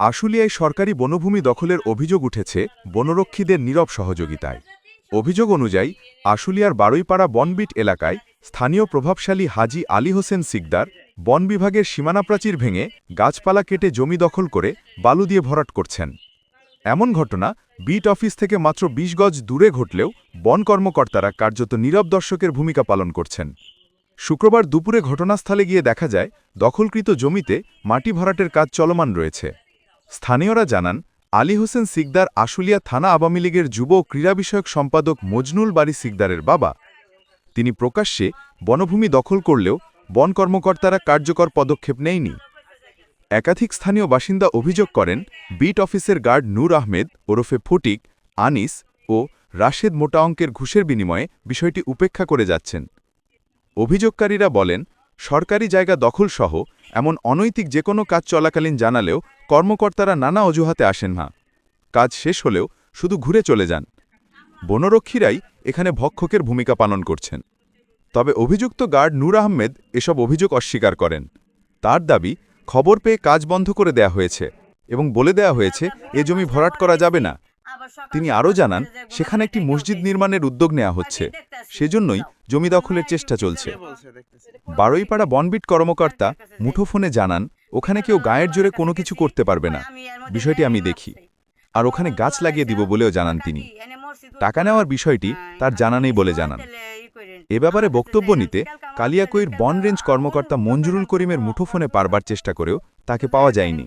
আশুলিয়ায় সরকারি বনভূমি দখলের অভিযোগ উঠেছে বনরক্ষীদের নীরব সহযোগিতায়। অভিযোগ অনুযায়ী, আশুলিয়ার বারুইপাড়া বনবিট এলাকায় স্থানীয় প্রভাবশালী হাজি আলী হোসেন সিকদার বন বিভাগের সীমানা প্রাচীর ভেঙে গাছপালা কেটে জমি দখল করে বালু দিয়ে ভরাট করছেন। এমন ঘটনা বিট অফিস থেকে মাত্র ২০ গজ দূরে ঘটলেও বন কর্মকর্তারা কার্যত নীরব দর্শকের ভূমিকা পালন করছেন। শুক্রবার দুপুরে ঘটনাস্থলে গিয়ে দেখা যায়, দখলকৃত জমিতে মাটি ভরাটের কাজ চলমান রয়েছে। স্থানীয়রা জানান, আলী হোসেন সিকদার আশুলিয়া থানা আওয়ামী লীগের যুব ও ক্রীড়া বিষয়ক সম্পাদক মজনুল বাড়ি সিকদারের বাবা। তিনি প্রকাশ্যে বনভূমি দখল করলেও বন কর্মকর্তারা কার্যকর পদক্ষেপ নেয়নি। একাধিক স্থানীয় বাসিন্দা অভিযোগ করেন, বিট অফিসের গার্ড নূর আহমেদ, ওরফে ফটিক, আনিস ও রাশেদ মোটা অঙ্কের ঘুষের বিনিময়ে বিষয়টি উপেক্ষা করে যাচ্ছেন। অভিযোগকারীরা বলেন, সরকারি জায়গা দখলসহ এমন অনৈতিক যে কোনো কাজ চলাকালীন জানালেও কর্মকর্তারা নানা অজুহাতে আসেন না। কাজ শেষ হলেও শুধু ঘুরে চলে যান। বনরক্ষীরাই এখানে ভক্ষকের ভূমিকা পালন করছেন। তবে অভিযুক্ত গার্ড নূর আহমেদ এসব অভিযোগ অস্বীকার করেন। তার দাবি, খবর পেয়ে কাজ বন্ধ করে দেয়া হয়েছে এবং বলে দেয়া হয়েছে, এ জমি ভরাট করা যাবে না। তিনি আরও জানান সেখানে একটি মসজিদ নির্মাণের উদ্যোগ নেওয়া হচ্ছে। সেজন্যই জমি দখলের চেষ্টা চলছে। বারুইপাড়া বনবিট কর্মকর্তা মুঠোফোনে জানান ওখানে কেউ গায়ের জোরে কোনো কিছু করতে পারবে না। বিষয়টি আমি দেখি। আর ওখানে গাছ লাগিয়ে দিব বলেও জানান তিনি। টাকা নেওয়ার বিষয়টি তার জানা নেই বলে জানান। এ ব্যাপারে বক্তব্য নিতে কালিয়াকৈর বন রেঞ্জ কর্মকর্তা মঞ্জুরুল করিমের মুঠোফোনে পারবার চেষ্টা করেও তাকে পাওয়া যায়নি।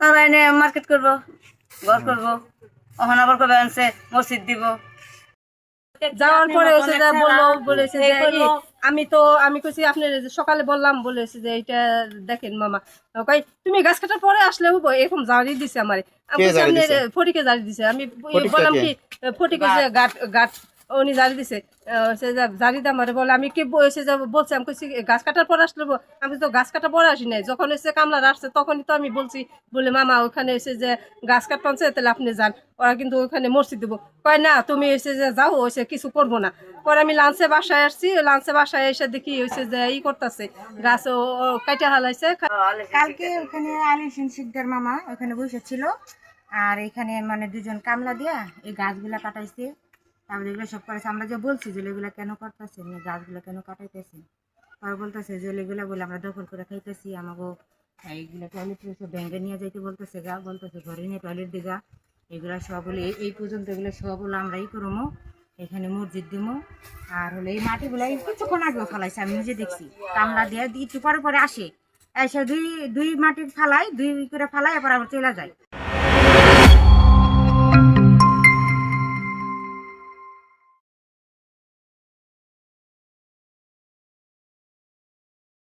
এনে মার্কেট করব ঘর করব ওখান আবার কবে আনছে মসজিদ দিব। যাওয়ার পরে এসে যা বলল বলেছে যে আমি তো আমি কইছি আপনি সকালে বললাম বলেছে যে এটা দেখেন মামা। কই তুমি গাছ কাটার পরে আসলে হব এরকম জারি দিছে আমারে। আমি? ফটিকে জারি দিছে। আমি বললাম কি? ফটিকে গাট উনি জারি দিছে। সে জারি দাম আমারে বলে আমি কি যে বলছে আমি কইছি গাছ কাটার পরে আসলে আমি তো গাছ কাটার পরে আসি নাই। যখন এসে কামলার আসছে তখনই তো আমি বলছি বলে মামা ওখানে এসে যে গাছ কাটপানছে তাহলে আপনি যান। ওরা কিন্তু ওখানে মসজিদ দেবো। কয় না তুমি এসে যে যাও ওইসে কিছু করব না। পরে আমি লাঞ্চে বাসায় আসছি। লাঞ্চে বাসায় এসে দেখি হয়েছে যে ই করতেছে গাছ ও কাইটা হালাইছে। কালকে ওখানে আলী হোসেন শিকদার মামা ওখানে বসেছিল। আর এখানে মানে দুজন কামলা দিয়া এই গাছগুলা কাটাইছে। তারপরে এগুলো সব করেছে। আমরা যে বলছি যে এগুলো কেন কাটতেছেন এই গাছগুলো কেন কাটাইতেছেন? পরে বলতেছে যে এগুলো বলে আমরা দখল করে খাইতেছি আমাকে এইগুলো টয়লেট ব্যাঙ্গে নিয়ে যাইতে বলতেছে গা, বলতেছে ঘরে নিয়ে টয়লেট দিগা। এগুলো সব হলে, এই- পর্যন্ত এগুলো সব হলো আমরা ই করব এখানে মসজিদ দিমো। আর হলো এই মাটিগুলো কিছুক্ষণ আগেও ফালাইছে, আমি নিজে দেখছি। কামলা দিয়ে একটু পরে পরে আসে, এসে দুই দুই মাটির ফালাই, দুই করে ফালাই এবার আবার চলে যায়।